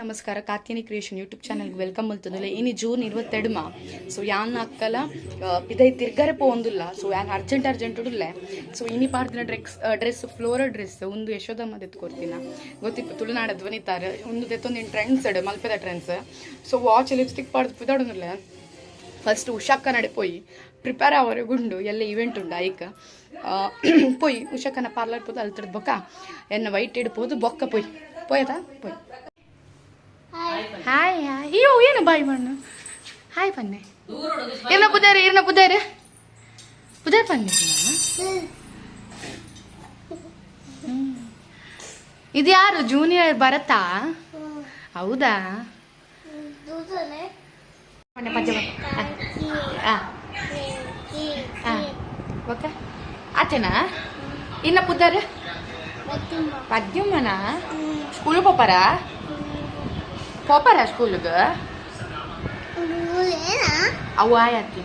ನಮಸ್ಕಾರ. ಕಾತ್ಯನಿ creation YouTube ಚಾನಲ್ಗೆ welcome ಮಲ್ತದಲ್ಲ ಇನ್ನು ಜೂನ್ ಇರುವತ್ತೆಡ್ಮ ಸೊ ಯಾನ್ ಅಕ್ಕಲ ಇದೈ ತಿರ್ಗರೆ ಪೋಂದಿಲ್ಲ ಸೊ ಯಾನ್ ಅರ್ಜೆಂಟ್ ಅರ್ಜೆಂಟ್ ಉಡ್ಲೆ ಸೊ ಇನಿ ಪಾರ್ದಿನ ಡ್ರೆಸ್ ಡ್ರೆಸ್ ಫ್ಲೋರ ಡ್ರೆಸ್ ಒಂದು ಯಶೋದಮ್ಮ ಎತ್ಕೊಡ್ತೀನ ಗೊತ್ತಿಪ್ಪ ತುಳುನಾಡ ಧ್ವನಿತಾರೆ. ಒಂದು ತೆತ್ತೊಂದು ಟ್ರೆಂಡ್ಸ್ ಇಡು ಮಲ್ಪೆದ ಟ್ರೆಂಡ್ಸ್ ಸೊ ವಾಚ್ ಲಿಪ್ಸ್ಟಿಕ್ ಪಾಡ್ದು ಪಿದಾಡೋದಿಲ್ಲ ಫಸ್ಟ್ ಉಷಾಕ ನಡೆ ಪೋಯಿ. ಪ್ರಿಪೇರ್ ಆವರೆ ಗುಂಡು, ಎಲ್ಲ ಇವೆಂಟ್ ಉಂಡು, ಐಕ. ಪೋಯಿ. ಉಷಾಕನ ಪಾರ್ಲರ್ ಪೋದು ಅಲ್ತಡ್ ಬೊಕ್ಕ ಎನ್ನ ವೈಟ್ ಇಡ್ಬೋದು, ಬೊಕ್ಕ ಪೋಯಿ. ಪೋಯತಾ ಪೋಯ್. ಹಾಯ್ ಹಾಯ್ ಅಯ್ಯೋ ಏನು ಬಾಯ್ ಬಣ್ಣ? ಹಾಯ್ ಪನ್ನೆ. ಇರ್ನ ಪುದಾರಿ ಇರ್ನ ಪುದಾರಿ ಪುದಾರ್ ಪನ್ನೆ ಇದು ಯಾರು ಜೂನಿಯರ್ ಭರತಾ? ಹೌದಾ? ಓಕೆ. ಆಚೆನಾ? ಇನ್ನ ಪುದ್ದಾರ ಪದ್ಯಮ್ಮನ ಸ್ಕೂಲ್ ಪೋಪಾರಾ ಪೋಪಾರಾ ಸ್ಕೂಲ್ಗೆ ಅವು ಆಯತ್ತಿ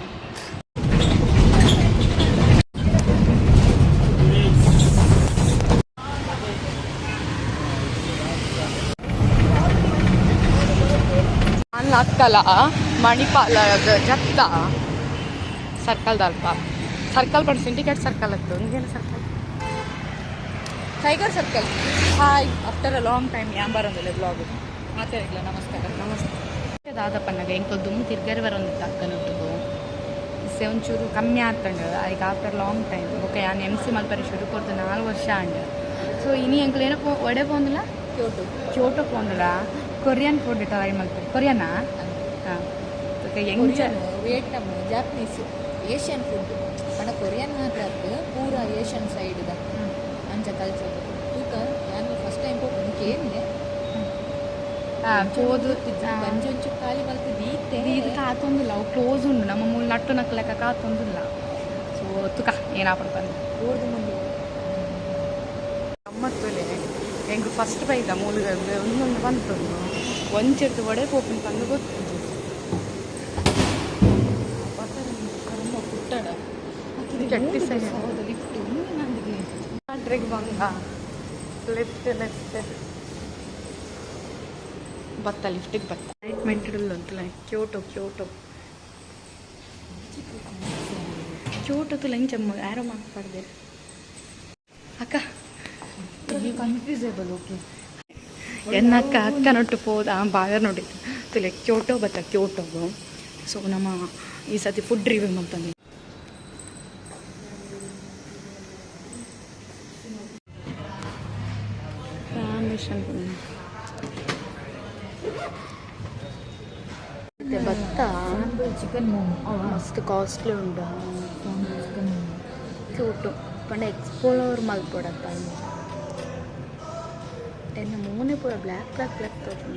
ಅಕ್ಕಲ ಮಣಿಪಾಲ ಜತ್ತ ಸರ್ಕಲ್ ದಲ್ಪ ಸರ್ಕಲ್ ಬಂದು ಸಿಂಡಿಕೇಟ್ ಸರ್ಕಲ್ ಆಗ್ತದೆ ನಿಮಗೇನು circle tiger circle hi after a long time ಯಾಂಬರ್ ಬರೋದಿಲ್ಲ ಬ್ಲಾಗ್ ಮಾತಾಡಿಲ್ಲ ನಮಸ್ಕಾರ. ನಮಸ್ತೆ. ದಾದಪ್ಪನಾಗ ಎಂಕೊ ದುಮ್ ತಿರ್ಗರಿ ಬರೋದಿತ್ತು ಅಕ್ಕನೊಟ್ಟಿಗೂ ಸೆ ಒಂಚೂರು ಕಮ್ಮಿ ಆಗ್ತಂಡು. ಈಗ ಆಫ್ಟರ್ ಲಾಂಗ್ ಟೈಮ್ ಓಕೆ ಯಾನ ಎಂ ಸಿ ಮಲ್ಪರಿ ಶುರು ಕೊಡ್ತು ನಾಲ್ಕು ವರ್ಷ ಅಂಡ್. ಸೊ ಇನಿ ಎಂಕ್ಲು ಏನೋ ಪೋ ಒಡೆ ಪೋಂದಿಲ್ಲ ಕ್ಯೋಟೋ ಕ್ಯೋಟೋ ಪೋಂದಿಲ್ಲ ಕೊರಿಯನ್ ಫುಡ್ ಟ್ರೈ ಮಲ್ಪರಿ ಕೊರಿಯನಾ ಹಾಂ. ಹೆಂಗ್ ವಿಯೆಟ್ನಾಮ್ ಜಾಪನೀಸ್ ಏಷ್ಯನ್ ಫುಡ್ ಪಂಡ ಕೊರಿಯನ್ ಮಾತ್ರ ಪೂರ ಏಷ್ಯನ್ ಸೈಡ್ ದ ಅಂಚ ಕಲ್ಚರ್ ತೂಕ ನಾನು ಫಸ್ಟ್ ಟೈಮ್ ಹೋಗ್ತೀನಿ ಕೇಳಿದೆ ಪೋದು ಒಂಜಿ ಒಂಚು ಖಾಲಿ ಮಲ್ತು ದೀತೆ ಇದು ಕಾತೊಂದಿಲ್ಲ ಅವು ಕ್ಲೋಸ್ ಉಂಡು ನಮ್ಮ ಮೂಲ ನಟ್ಟು ನಕ್ಲೆಕ್ಕ ಕಾತೊಂದಿಲ್ಲ. ಸೊ ತುಕ ಏನಾಪಡ್ತ ಓಡ್ದು ಮುಂದೆ. ಗಮ್ಮತ್ತುಲೆ ಹೆಂಗ್ ಫಸ್ಟ್ ಬೈದ ಮೂಲಗಳು ಒಂದೊಂದು ಬಂತು. ಒಂಚಿಡ್ದು ಒಡೆ ಪೋಪಿನ ಬಂದು ಗೊತ್ತು. ಪುಟ್ಟಡ ಕೆಟ್ಟಿ ಸರಿ. ಲಿಫ್ಟ್ ನಂದಿಗೆ ಅಡ್ರೆಗೆ ಬಂದ. Left left. ಬತ್ತ ಲಿಫ್ಟಿಗೆ ಬತ್ತ. ಲೈಟ್ ಮೆಂಟಿಡಲ್ಲ ಅಂತಲ್ಲ ಕ್ಯೋಟೋ ಕ್ಯೋಟೋ ಕ್ಯೋಟೋ ಚಮ್ಮ ಯಾರೋ ಮಾತಾಡ್ದೆ ಅಕ್ಕ. ಕನ್ಫ್ಯೂಸೇಬಲ್ ಓಕೆ ಎನ್ನ ಅಕ್ಕ ಅಕ್ಕನೊಟ್ಟು ಹೋದ ಬಾಯರ್ ನೋಡಿ. ತಿಳಿ ಕ್ಯೋಟೋ ಬತ್ತ ಕ್ಯೋಟೋಗು ಸೊ ನಮ್ಮ ಈ ಸತಿ ಫುಡ್ ರಿವ್ಯೂ ಮಾಡ್ತಾನೆ. ರಾಮೇಶನ್ ಮತ್ತೆ ಭತ್ತ ಚಿಕನ್ ಮೋಮೋ ಮಸ್ತ್ ಕಾಸ್ಟ್ಲಿ ಉಂಡು ಚಿಕನ್ ಮೋಮೋ ಕ್ಯೂಟು ಪಂಡ ಎಕ್ಸ್ಪ್ಲೋರ್ ಮಲ್ಪೊಡಪ್ಪ ಎನ್ನ ಮೂನೆ ಪೂರ ಬ್ಲ್ಯಾಕ್ ಬ್ಲ್ಯಾಕ್ ಬ್ಲ್ಯಾಕ್ ತೋಟು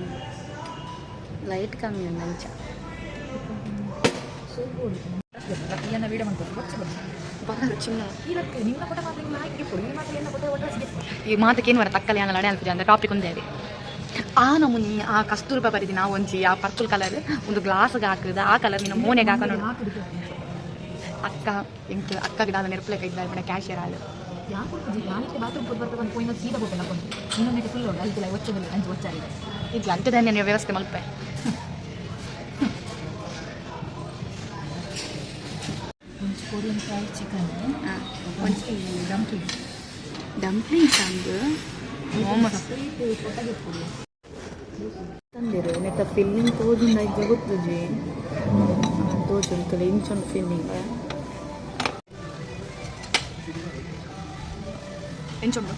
ಲೈಟ್ ಕಮ್ಮಿ ಉಂಡು ಅಂಚ ಸೂಪರ್ ಈಗನ್ನ ವೀಡಿಯೋ ಮಾಡ್ಕೊಂಡು ಬಚ್ಚ ಬಚ್ಚ ಬರ ಚಿನ್ನ ಇವತ್ತು ನಿಮ್ಮ ಪಟ ಮಾತ್ರ ನಿಮ್ಮ ಹಾಕಿ ಕೊಡಿ ನಿಮ್ಮ ಮಾತ್ರ ಎಲ್ಲ ಪಟ ಒಟ್ಟಾಸಿಗೆ ಈ ಮಾತಕ್ಕೇನು ವರ ತಕ್ಕಲೆ ಅನ್ನಲ್ಲ ಅಡೆ ಅಲ್ಪುಜ ಅಂತ ಟಾಪಿಕ್ ಒಂದೇ ಆ ನಮೂನಿ ಆ ಕಸ್ತೂರ್ಬಾ ಬರಿದಿನ ಆ ಒಂಜಿ ಆ ಪರ್ಪಲ್ ಕಲರ್ ಒಂದು ಗ್ಲಾಸ್ಗೆ ಹಾಕಿದ ಆ ಕಲರ್ ನಿನ್ನ ಮೋನೆಗೆ ಹಾಕೊಂಡು ಅಕ್ಕ ಎಂಕ್ ಅಕ್ಕಗೆ ದಾದ ನೆರಪಲೆ ಕೈದ ಬೇಡ ಕ್ಯಾಶಿಯರ್ ಆಳು ಯಾಕೆ ನಾನಿಕ್ಕೆ ಬಾತ್ರೂಮ್ ಕೊಟ್ಟು ಬರ್ತಾ ಒಂದು ಪೋಯಿನ ಸೀದಾ ಹೋಗ್ಬೇಕು ಅನ್ಕೊಂಡು ಇನ್ನೊಂದಕ್ಕೆ ಫುಲ್ ಉಂಟು ಅಲ್ಲಿ ಒಚ್ಚದಲ್ಲಿ ಅಂಚು ಒಚ್ಚಾಗಿದೆ ಇದು ಅಂಟದ ವ್ಯವಸ್ಥೆ ಮಲ್ಪೆ ಒಂದು ಕೊರಿಯನ್ ಫ್ರೈಡ್ ಚಿಕನ್ ಒಂದು ಡಂಪ್ಲಿಂಗ್ ಡಂಪ್ಲಿಂಗ್ಸ್ ಅಂದು ಮೋಮೋಸ್ ಕೊಟ್ಟಾಗಿ ಕೊಡಿ ತಂದಿರು ನೆತ್ತ ಫಿಲ್ಲಿಂಗ್ ತೋದಿಂದ ಇದ್ದ ಗೊತ್ತುಜಿ ತೋಜುಂತಲ್ಲ ಇಂಚೊಂದು ಫಿಲ್ಲಿಂಗ್ ಎಂಚೊಂದು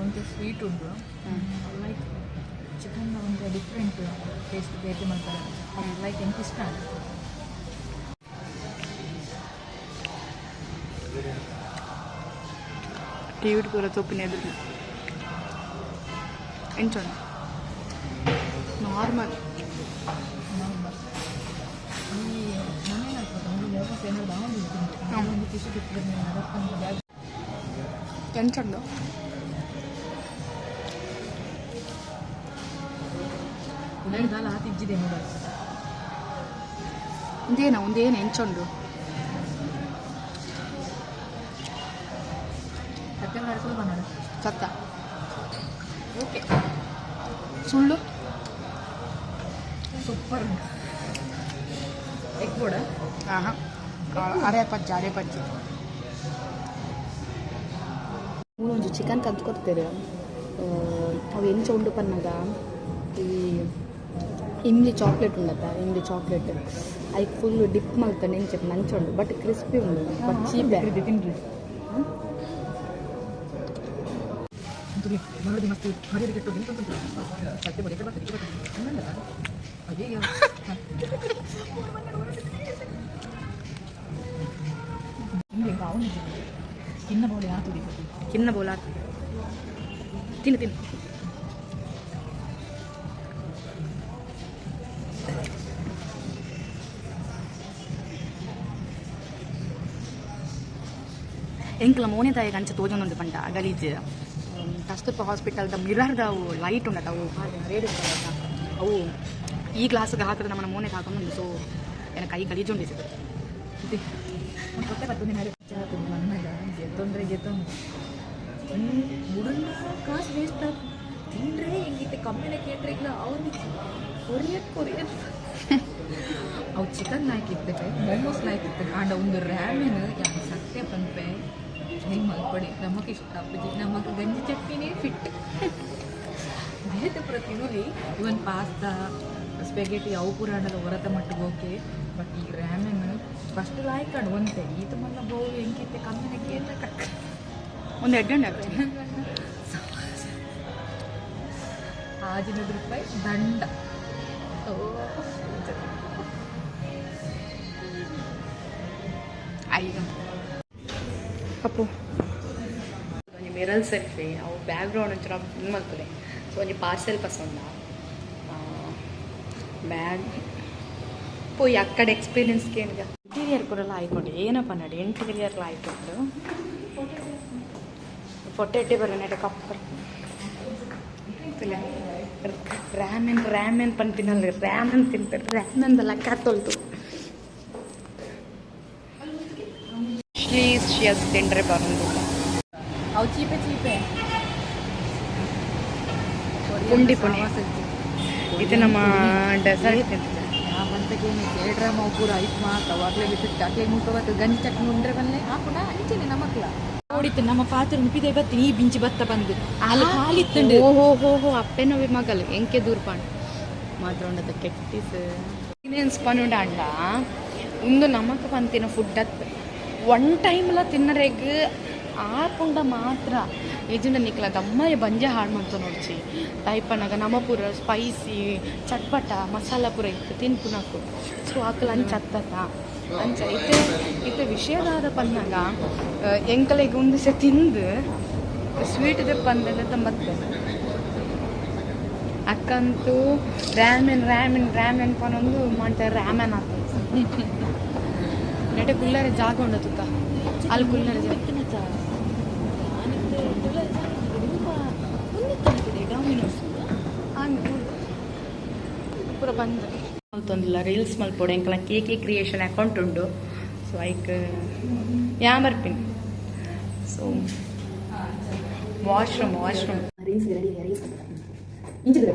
ಒಂದು ಸ್ವೀಟ್ ಉಂಟು ಲೈಕ್ ಚಿಕನ್ ಒಂದು ಡಿಫ್ರೆಂಟ್ ಟೇಸ್ಟ್ ಬೇರೆ ಮಾಡ್ತಾರೆ ಲೈಕ್ ಎಂತ ಇಷ್ಟ ಟಿ ವಿ ಪೂರ ತೋಪಿನ ಎದುರು ಎಂಚೊಂದು ನಾರ್ಮಲ್ ಈ ಮನೇಲಿ ಹಾಕ್ಬೇಕು ಒಂದು ಮೋಮೋಸ್ ಸುಳ್ಳು ಸೂಪರ್ ಎಗ್ ಕೂಡ ಹಾಂ ಅರೆ ಪಜ್ಜ ಅರೆ ಪಜ್ಜಿ ಒಂಚು ಚಿಕನ್ ಕಲ್ತ್ಕೊಡ್ತೇವೆ ಅವು ಎಂಚ ಉಂಡು ಪನ್ನಗ ಈ ಇಮ್ಲಿ ಚಾಕ್ಲೇಟ್ ಉಂಡತ್ತ ಇಮ್ಲಿ ಚಾಕ್ಲೇಟ್ ಐಕ್ ಫುಲ್ ಡಿಪ್ ಮಲ್ತಾನೆ ಎಂಚ ನಂಚುಂಡು ಬಟ್ ಕ್ರಿಸ್ಪಿ ಉಂಡು ಬಟ್ ಚೀಪೆ ತಿನ್ರಿ ತುಳಿ ಮರಳಿ ಮಸ್ತ್ ಹರಿಯರಿ ಕೆಟ್ಟು ನಿಂತು ಸತ್ಯ ಬರೀ ಬರ್ತದೆ ಅಯ್ಯೋ ಹಿಂಗೆ ಅವನು ತಿನ್ನ ಬೋಳಿ ಆತುದಿ ಕಿನ್ನ ಬೋಲ ತಿನ್ನು ತಿನ್ನು ಎಂಕ್ಲ ಮೋನೆ ತಾಯಿಗೆ ಅಂಚ ತೋಜೊಂದುಂಡು ಪಂಡ ಗಲೀಜ್ ಕಸ್ತೂರ್ಪ ಹಾಸ್ಪಿಟಲ್ದ ಮಿರರ್ದ ಅವು ಲೈಟ್ ಉಂಡತ ಅವು ರೇಡಿಯೋ ಅವು ಈ ಗ್ಲಾಸ್ಗೆ ಹಾಕಿದ್ರೆ ನಮ್ಮ ಮೂನೆ ಹಾಕೊಂಡು ಸೊ ಏನ ಕೈ ಗಲೀಜು ಉಂಡಿಸಿದ್ರು ಗೆತ್ತೊಂದು ಮುಡುನ್ನ ಕಾಸು ವೇಸ್ಟ್ ಆಗ ತಿಂದ್ರೆ ಹೆಂಗಿತ್ತೆ? ಕಮ್ಮಿನ ಕೇಟ್ರೆ ಇಲ್ಲ ಅವ್ರಿಗೆ ಕೊರಿಯತ್ ಕೊರಿಯನ್ ಅವು ಚಿಕನ್ ಲಾಯ್ಕಿರ್ತವೆ ಮೋಮೋಸ್ ಲಾಯ್ಕಿರ್ತವೆ ಆಂಡ ಒಂದು ರ್ಯಾಮಿನ್ ಸತ್ಯ ಪಂಪೆ ಹೆಂಗೆ ಮಲ್ಕೊಳ್ಳಿ ನಮಗೆ ಇಷ್ಟ ಅಪ್ಪಾಜಿ ನಮಗೆ ಗಂಜಿ ಚಟ್ನಿನೇ ಫಿಟ್ ಬೇರೆ ಪ್ರತಿನೂಲಿ ಇವನ್ ಪಾಸ್ತಾ ಸ್ಪೆಗೆಟಿ ಅವು ಪುರಾಣದ ಹೊರತ ಮಟ್ಟಿಗೆ ಓಕೆ ಬಟ್ ಈ ರ್ಯಾಮನ್ ಫಸ್ಟ್ ಲಾಯ್ಕಂಡು ಒಂತೆ ಈತ ಮಲ್ಲ ಬೋವು ಹೆಂಗಿತ್ತೆ ಕಮ್ಮಿನ ಕೇಂದ್ರ ಕಕ್ಕ ಒಂದು ಎಡ್ಡೆ ಆಗ್ತೀನಿ ಆಜಿನದ ರೂಪಾಯಿ ದಂಡ. ಓ ಅಪ್ಪು ಒಂಜಿ ಮಿರಲ್ ಸೆಲ್ಫಿ ಅವು ಬ್ಯಾಕ್ಗ್ರೌಂಡ್ ಒಂಚೂರ ಫಿಲ್ಮ್ ಮಾಡ್ತದೆ ಸೊ ಒಂಜಿ ಪಾರ್ಸೆಲ್ ಪಸಂದ ಬ್ಯಾಗ್ ಪೋಯಿ ಅಕ್ಕಡೆ ಎಕ್ಸ್ಪೀರಿಯನ್ಸ್ ಏನಿದೆ ಇಂಟೀರಿಯರ್ ಕೂಡ ಆಯ್ಕೊಂಡು ಏನಪ್ಪ ನಡಿ ಇಂಟೀರಿಯರ್ ಆಯ್ಕೊಂಡು ಫೊಟ್ಟೆ ಬರೋ ನೆಟ ಕಪ್ಪರ್ ರ್ಯಾಮೆನ್ ರ್ಯಾಮೆನ್ ಪಂತಿನಲ್ಲಿ ರ್ಯಾಮೆನ್ ತಿಂತಾರೆ ರ್ಯಾಮೆನ್ ಲೆಕ್ಕ ತೊಳ್ತು ಶಿಯಸ್ ತಿಂಡ್ರೆ ಬರೋದು ಅವು ಚೀಪೆ ಚೀಪೆ ಪುಂಡಿ ಪುಂಡಿ. ಇದು ನಮ್ಮ ಡೆಸರ್ಟ್ ಬಂತಗೇನು ಡ್ರಾಮ ಮಾವು ಪೂರ ಐತ್ ಮಾತ ಅವಾಗಲೇ ಬಿಟ್ಟು ಅಕ್ಲೆ ಮುಟ್ಟ ಬತ್ತು ಗಂಜಿ ಚಟ್ನಿ ಉಂಡ್ರೆ ಬನ್ನೆ. ಹಾಕೋಣ ಅಂಚೆನೆ ನಮಕ್ಲ ನೋಡಿತ್ತು ನಮ್ಮ ಪಾತ್ರ ನುಪಿದೆ ಬತ್ತಿ ಈ ಬಿಂಚಿ ಬತ್ತ ಬಂದು. ಅಲ್ಲಿ ಕಾಲಿತ್ತುಂಡು ಓ ಹೋ ಹೋ. ಹೋ ಅಪ್ಪೆನವಿ ಮಗಲ್. ಎಂಕೆ ದೂರ್ಪಾಂಡ್ ಮಾತ್ರ ಉಂಡದ ಕೆಟ್ಟಿಸ್ ಇನ್ನೇನ್ಸ್ ಪನ್ನುಂಡ ಅಂಡ ಒಂದು ನಮಕ್ ಪಂತಿನ ಫುಡ್ ಅತ್. ಒನ್ ಟೈಮ್ಲ ತಿನ್ನರೆಗ್ ಆಪುಂಡ ಮಾತ್ರ. ಎಜುಂಡ ನಿಕ್ಲ ದಮ್ಮಯ್ಯ ಬಂಜೆ ಹಾಳು ಮಾಡ್ತು ನೋಡ್ಚಿ. ತಾಯಿಪ್ಪನಾಗ ನಮ್ಮ ಪೂರ ಸ್ಪೈಸಿ ಚಟ್ಪಟ ಮಸಾಲ ಪೂರ ಇತ್ತು ತಿನ್ಪುನಕು ಸೊ ಆಕಲ ಅಂಚ ಹತ್ತತ. ಅಂಚ ಇತ್ತೆ ಇತ್ತೆ ವಿಷಯದಾದ ಪನ್ನಾಗ ಎಂಕಲೆಗೆ ಒಂದು ಸಹ ತಿಂದು ಸ್ವೀಟ್ ದೆಪ್ಪಂದೆಲ್ಲ ತಮ್ಮತ್ತೆ ಅಕ್ಕಂತೂ ರ್ಯಾಮೆನ್ ರ್ಯಾಮೆನ್ ರ್ಯಾಮೆನ್ ಪನೊಂದು ಮಾಡ್ತಾರೆ ರ್ಯಾಮೆನ್ ಆಗ್ತದೆ ನೆಟೆ ಕುಲ್ಲರೆ ಜಾಗ ಉಂಡ ತುಕ್ಕ ಅಲ್ಲಿ ಕುಲ್ಲರೆ ಜಾಗ. ಡಾಮಿನೋಸ್ ಹಂಗೆ ಪೂರ ಬಂದು. ಅಂತಂದಿಲ್ಲ ರೀಲ್ಸ್ ಮಲ್ಪೊಡೆ ಎಂಕಲ ಕೆ ಕೆ ಕ್ರಿಯೇಷನ್ ಅಕೌಂಟ್ ಉಂಡು ಸೊ ಐಕ್ ಯಾ ಬರ್ಪಿನಿ so washroom washroom reels ready reels ಇಂಚಿದ್ರೆ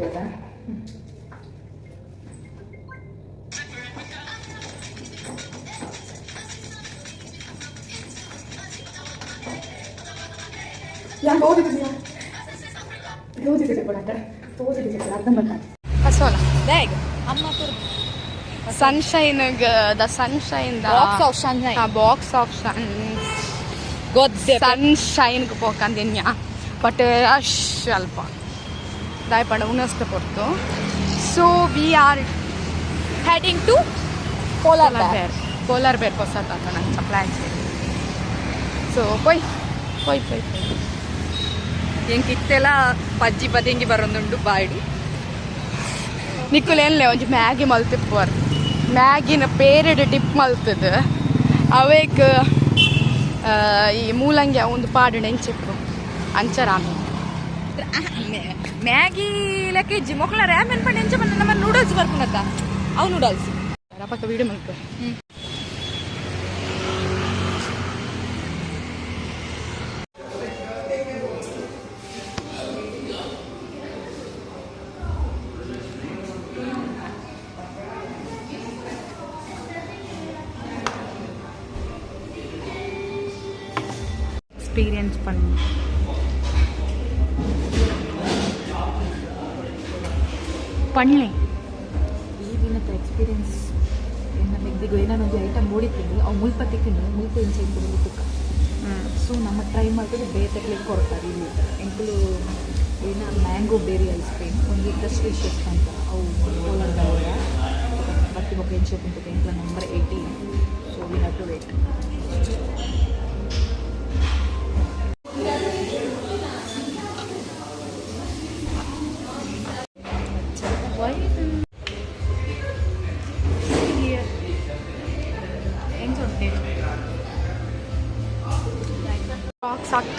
ಗೊತ್ತಾ ಹಸೋಲ ಬ್ಯಾಗ್ ಅಮ್ಮ ಪೂರ sunshine the sunshine box of Shanghai box of sun ಗೊದ್ದೆ ಸನ್ಶೈನ್ಗೆ ಪೋಕಂದಿನ್ಯ but ಅಶ್ ಅಲ್ಪ ದಾಯ್ಪಂಡ ಉನಸ್ಕ ಪೊರ್ತು so we are heading to polar polar bear bear polar ಬೇರ್ ಹೊಸತ ನಂಗೆ ಪ್ಲಾನ್ ಸೊ ಪೊಯ್ ಪೊಯ್ ಪೊಯ್ ಪೊಯ್ ಹೆಂಗೆ ಇತ್ತೆಲ್ಲ ಪಜ್ಜಿ ಬದಿಂಗಿ ಬರೋದುಂಡು ಬಾಯ್ಡು ನಿಕ್ಕುಲೇನ್ಲೆ ಒಂಜಿ ಮ್ಯಾಗಿ ಮಲ್ತಿಪ್ಪರ್ ಮ್ಯಾಗಿನ ಪೇರೆಡ್ ಡಿಪ್ ಮಲ್ತದ ಅವೇಕ್ ಆ, ಈ ಮೂಲಂಗಿ ಒಂದು ಪಾಡು ನೆಂಚಿಪ್ಪು ಅಂಚರಾಮಿ ಮ್ಯಾಗಿ ಲೆಕ್ಕ ಇಜ್ಜಿ ಮೊಕ್ಕಳ ರ್ಯಾಮೆನ್ ಪಂಡ ಎಂಚ ಬಂದ ನಮ್ಮ ನೂಡಲ್ಸ್ ಬರ್ಪುನಕ್ಕ ಅವು ನೂಡಲ್ಸ್ ಪಕ್ಕ ವೀಡಿಯೋ ಮಲ್ಪ ಎಕ್ಸ್ಪೀರಿಯನ್ಸ್ பண்ணு ಪಣ್ಣೆ ಈ ದಿನದ ಎಕ್ಸ್ಪೀರಿಯನ್ಸ್ ಎನ್ನ ಮೆಗ್ದಿಗೂ ಏನಾನೊಂದು ಐಟಮ್ ನೋಡಿದ್ದೀನಿ ಅವು ಮುಲ್ಪ ತಿಕ್ಕಿನಿ ಮುಲ್ಪ ಇಂಚೆ ಇಂಕುಲು ತುಕ್ಕ ಸೊ ನಮ್ಮ ಟ್ರೈ ಮಾಡಿದ್ರೆ ಬೇರೆ ತೆಗ್ಲಿಕ್ಕೆ ಕೊಡ್ತಾರೆ ಇಲ್ಲಿ ಎಂಕುಲು ಏನ ಮ್ಯಾಂಗೋ ಬೇರಿ ಐಸ್ ಕ್ರೀಮ್ ಒಂದು ಡಸ್ಟಿಷಿಯಸ್ ಅಂತ ಅವು ಕೋಲಾರದವರ ಬತ್ತಿ ಬೊಕ್ಕ ಎಂಚೆ ಕುಂತು ಎಂಕ್ಲ number eighteen so we have to wait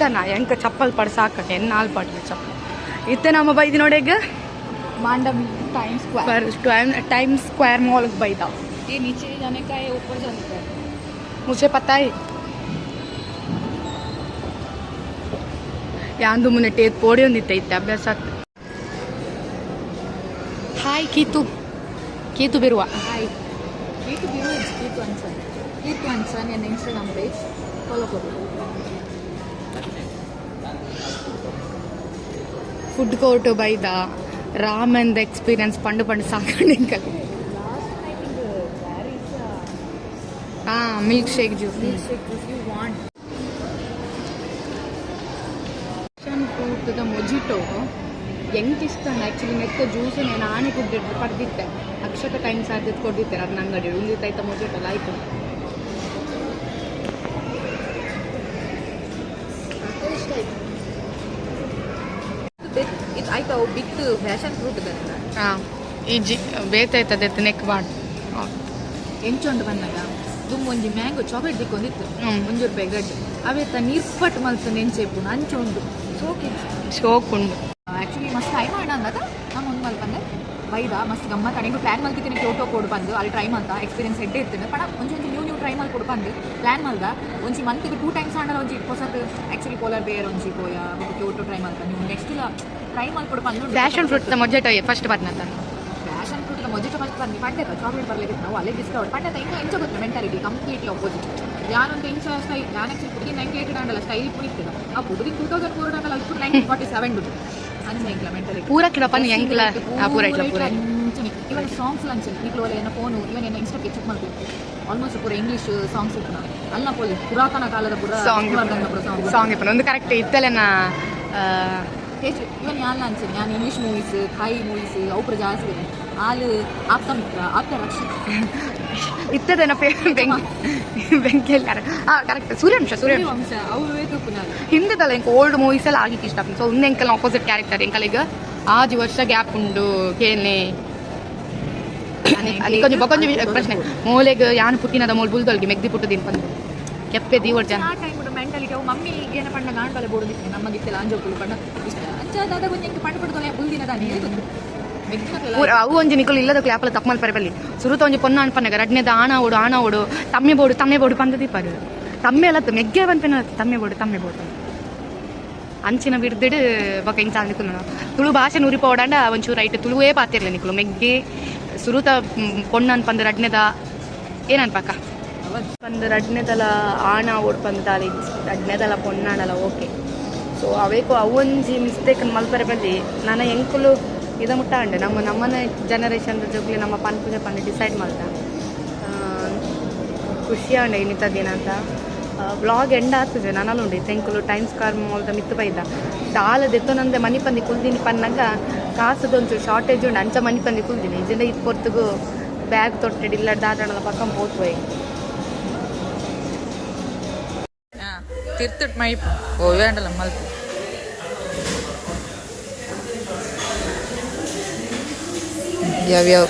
ಸಾಕನ ಎಂಕ ಚಪ್ಪಲ್ ಪಡ್ ಸಾಕಟ್ಟೆ ಎನ್ನಾಲ್ ಪಡ್ಲ ಚಪ್ಪಲ್ ಇತ್ತೆ ನಮ್ಮ ಬೈದಿ ನೋಡೆಗ मांडवी टाइम स्क्वायर पर टाइम स्क्वायर मॉल बैदा ये नीचे जाने का है ऊपर जाने का है मुझे पता है ಯಾಂದು ಮುನ್ನೆ ಟೇತ್ ಪೋಡಿ ಒಂದಿತ್ತೆ ಇತ್ತೆ ಅಭ್ಯಾಸ hi ಕೀತು ಕೀತು ಬಿರುವ hi ಕೀಟು village ಕೀಟು unsung ಕೀಟು unsung ನನ್ನ ಇನ್ಸ್ಟಾಗ್ರಾಮ್ ಪೇಜ್ ಫಾಲೋ ಕೊಡಿ ಫುಡ್ ಕೋರ್ಟ್ ಬೈದ ರಾಮಂದ ಎಕ್ಸ್ಪೀರಿಯನ್ಸ್ ಪಂಡು ಪಂಡು ಸಾಕೊಂಡು ಇಂಕಲ್ ಲಾಸ್ಟ್ ನೈಟ್ ವೇರ್ ಇಸ್ ಹಾ milk shake juice milk shake if you want ಫ್ರೂಟ್ದ mojito ಎಂತ ಇಷ್ಟ ಆ್ಯಕ್ಚುಲಿ ನೆತ್ತ ಜ್ಯೂಸ್ ನಾನು ಆನೆ ಕುಡ್ದಿಟ್ಟು ಪಡೆದಿದ್ದೆ ಅಕ್ಷತ ಟೈಮ್ ಸಾಧ್ಯತೆ ಕೊಡ್ದಿತ್ತೆ ಅದು ನಂಗಡಿ ಉಳಿದೈತ ಮೊಜಿಟೋ ಆಯ್ತು ಇಷ್ಟ ಆಯ್ತು ಇದು ಆಯ್ತು ಅವು ಬಿತ್ತು ಫ್ಯಾಷನ್ ಫ್ರೂಟ್ ಹಾಂ ಈ ಜಿ ಬೇತಾಯ್ತದೆ ನೆಕ್ ಬಾಡ್ ಎಂಚೊಂಡು ಬಂದಾಗ ದುಮ್ ಒಂಜಿ ಮ್ಯಾಂಗೋ ಚಾಕ್ಲೇಟ್ ದಿಕ್ಕೊಂದಿತ್ತು. ಒಂಜು ರೂಪಾಯಿ ಗಡ್ಡೆ. ಅವೇತ ನೀರ್ಪಟ್ ಮಲ್ತು ನೆಂಚೆಪ್ಪು ಅಂಚೊಂಡು ಸೋಕೆ? ಶೋಕ್ ಉಂಡು. ಆ್ಯಕ್ಚುಲಿ ಮಸ್ತ್ ಟ್ರೈ ಮಾಡೋಣ ಅಂದ ನಾನು ಒಂದು ಮಲ್ ಬಂದೆ ಬೈದ ಮಸ್ತ್ ಗಮ್ಮತ್ ಅಡಿಗೆ ಪ್ಲಾನ್ ಮಲ್ಕಿದ್ದೀನಿ ಫೋಟೋ ಕೊಡು ಬಂದು. ಅಲ್ಲಿ ಟ್ರೈ ಮಾಡ್ತಾ ಎಕ್ಸ್ಪೀರಿಯನ್ಸ್ ಹೆಡ್ಡೆ ಇರ್ತೇನೆ. ಒಂಜಿ ನ್ಯೂ ನ್ಯೂ ಟ್ರೈ ಮಾಡಿ ಕೊಡು ಪ್ಲಾನ್ ಪ್ಲ್ಯಾನ್ ಮಾಡ್ದ ಒಂಚಿ ಮಂತಿಗೆ ಟೂ ಟೈಮ್ಸ್ ಆಂಡಲ ಒಂಚಿ ಹೊಸದು ಆ್ಯಕ್ಚುಲಿ ಕೋಲಾರ್ ಬೇಯರ್ ಒಂಚಿ ಪೋಯ ಓಕೆ ಒಟ್ಟು ಟ್ರೈ ಮಾಡ್ಕ ನೀವು ನೆಕ್ಸ್ಟ್ ಇಲ್ಲ ಟ್ರೈ ಮಾಡಿ ಕೊಡು ಬಂದು ಫ್ಯಾಷನ್ ಫ್ರೂಟ್ ಮೊಜೆಟೋ ಫಸ್ಟ್ ಬರ್ನಂತ ಫ್ಯಾಷನ್ ಫ್ರೂಟ್ ಮೊಜೆಟೋ ಫಸ್ಟ್ ಬಂದು ಪಂಡೆ ಚಾಕ್ಲೇಟ್ ಬರಲಿಕ್ಕೆ ನಾವು ಅಲ್ಲೇ ಡಿಸ್ಕೌಂಟ್ ಪಂಡೆ ಹೆಂಗೆ ಹೆಂಚ ಗೊತ್ತು ಮೆಂಟಾಲಿಟಿ ಕಂಪ್ಲೀಟ್ಲಿ ಅಪೋಸಿಟ್ ഞാനൊന്ന് ഇൻഷാ സ്റ്റൈൽ ഞാൻ ആക്ച്വലി പുതിയ നയൻ കേട്ടിട്ടാണല്ലോ സ്റ്റൈൽ പുളിക്കുന്നത് ആ പുതിയ ടൂ തൗസൻഡ് ഫോർ ഉണ്ടല്ലോ ഇപ്പോൾ നയൻ ഫോർട്ടി സെവൻ ഉണ്ട് ಪೂರ ಕಿಡಪನ್ ಹೆಂಗಿಲ್ಲ ಪೂರ ಇಟ್ಲ ಪೂರ ಇವನ್ ಸಾಂಗ್ಸ್ ಲಂಚ್ ಈಗಲೂ ಎಲ್ಲ ಫೋನು ಇವನ್ ಏನೋ ಇನ್ಸ್ಟಾಕ್ಕೆ ಚೆಕ್ ಮಾಡ್ಬೇಕು ಆಲ್ಮೋಸ್ಟ್ ಪೂರ ಇಂಗ್ಲೀಷ್ ಸಾಂಗ್ಸ್ ನಾವು ಅಲ್ಲ ಪೋಲಿ ಪುರಾತನ ಕಾಲದ ಪುರ ಸಾಂಗ್ ಸಾಂಗ್ ಸಾಂಗ್ ಇಪ್ಪನ ಒಂದು ಕರೆಕ್ಟ್ ಇತ್ತಲೆನ ಹೆಚ್ಚು ಇವನ್ ಯಾನ್ ಅಂಚನೆ ನಾನು ಇಂಗ್ಲೀಷ್ ಮೂವೀಸ್ ಥಾಯಿ ಮೂವೀಸ್ ಅವ್ರ ಜಾಸ್ತಿ ಆಲು ಆಪ್ತ ಮಿತ್ರ ಆಪ್ತ ರಕ್ಷಕ ಇತ್ತದೇನ ಬೆಂಕಿ ಬೆಂಕಿ ಎಲ್ಲ ಕರೆಕ್ಟ್ ಸೂರ್ಯವಂಶ ಸೂರ್ಯವಂಶ. ವಂಶ ಹಿಂದದಲ್ಲ ನಾನು ಓಲ್ಡ್ ಮೂವೀಸ್ ಎಲ್ಲ ಆಗಿತ್ತು ಇಷ್ಟ. ಸೊ ಒಂದು ಎಂಕಲ್ ಆಪೋಸಿಟ್ ಕ್ಯಾರೆಕ್ಟರ್ ಎಂಕಲ್ ಈಗ. ಆಜಿ ವರ್ಷ ಗ್ಯಾಪ್ ಉಂಡು ಕೇನೆ ಕೊಂಚ ಬೊಕೊಂಜ ಪ್ರಶ್ನೆ. ಮೂಲೆಗ್ ಯಾನ್ ಪುಟ್ಟಿನದ ಮೂಲ್ ಬುಲ್ದೊಲ್ಗೆ ಮೆಗ್ದಿ ಪುಟ್ಟದಿನ್ ಬಂದು. ಕೆಪ್ಪೆ ದೀವಡ್ ಜನ. ಮೆಂಟಾಲಿಟಿ ಅವು ಮಮ್ಮಿ ಏನ ಪಂಡ ಗಾಂಡಲೆ ಬೋಡುದಿತ್ತೆ. ನಮ್ಮಗಿತ್ತೆಲ್ಲ ಅಂಜೋಕುಲು ಪಂಡ. ಇಷ್ಟ. ಅಂಚಾದ ಕೊಂಚ ಎಂಕ ಪಂಡ ಪಡ್ದೊಲೆ ಬುಲ್ದಿನ ದಾನಿ? ಗೊತ್ತು. ಮೆಗ್ದಿನಕ್ಲೆಲ್ಲ ಪೂರ ಅವು ಒಂಜಿ ನಿಕಲು ಇಲ್ಲದ ಕ್ಲಾಪಲ ತಪ್ಪಲ್ ಪರಬಲ್ಲಿ. ಸುರುತ ಒಂಜಿ ಪೊನ್ನ ಅನ್ಪನ್ನಾಗ ರಡ್ನೆದ ಆಣ ಓಡು ಆಣ ಓಡು ತಮ್ಮೆ ಬೋಡು ತಮ್ಮೆ ಬೋಡು ಪಂದ ದೀಪರು ತಮ್ಮೆ ಅಲ್ಲ ಮೆಗ್ಗೆ ಬಂದ್ಪೆನ ತಮ್ಮೆ ಬೋಡು ತಮ್ಮೆ ಬೋಡು. ಅಂಚಿನ ಬಿಡ್ದಿಡು ಬೊಕ ಇಂಚ ನಿಕುಲು ತುಳು ಭಾಷೆ ನುರಿಪ ಓಡಾಂಡ ಒಂಚೂರು ರೈಟ್ ತುಳುವೇ ಪಾತೆರ್ಲೆ ನಿಕುಲು. ಮೆಗ್ಗೆ ಸುರುತ ಪೊನ್ನ ಅನ್ಪಂದ ರಡ್ನೆದ ಏನನ್ಪಕ್ಕ ಪಂದ ರಡ್ನೆದಲ ಆಣ ಓಡ್ ಪಂದಾಲಿ ರಡ್ನೆದಲ ಪೊನ್ನಾಡಲ ಓಕೆ. ಸೊ ಅವೇಕು ಅವೊಂಜಿ ಮಿಸ್ಟೇಕ್ ಮಲ್ಪರೆ ಬಂದು ನಾನು ಎಂಕುಲು ಇದ ಮುಟ್ಟ ಅಂಡೆ ನಮ್ಮ, ನಮ್ಮನೆ ಜನರೇಷನ್ ಜೊಗ್ಲಿ ನಮ್ಮ ಪನ್ಪುಜ ಪಂದ್ರೆ ಡಿಸೈಡ್ ಮಾಡ್ದ. ಖುಷಿ ಅಂಡೆ ಇನ್ನಿತ ದಿನ ಅಂತ. ವ್ಲಾಗ್ ಎಂಡ್ ಆಗ್ತದೆ ನಾನಲ್ಲುಂಡು ತೆಂಕುಲು ಟೈಮ್ ಸ್ಕ್ವೇರ್ ಮಾಲ್ದ ಮಿತ್ತು ಬೈದ ದಾಲ ಮನಿ ಪಂದಿ ಕುಲ್ದಿನಿ ಪನ್ನಗ ಕಾಸದೊಂಚು ಶಾರ್ಟೇಜ್ ಉಂಡು ಅಂಚ ಮನಿಪಂದಿ ಕುಲ್ದಿನಿ ಇಜಿಂದ ಇದು ಪೊರ್ತುಗು ಬ್ಯಾಗ್ ತೊಟ್ಟೆಡ್ ಇಲ್ಲ ದಾದಾಡಲ ಪಕ್ಕಂ ಪೋತ್ವೈ ತಿರ್ತಿಟ್ ಮೈ ಓ ಮಲ್ಪು ಯಾವ್ಯಾವ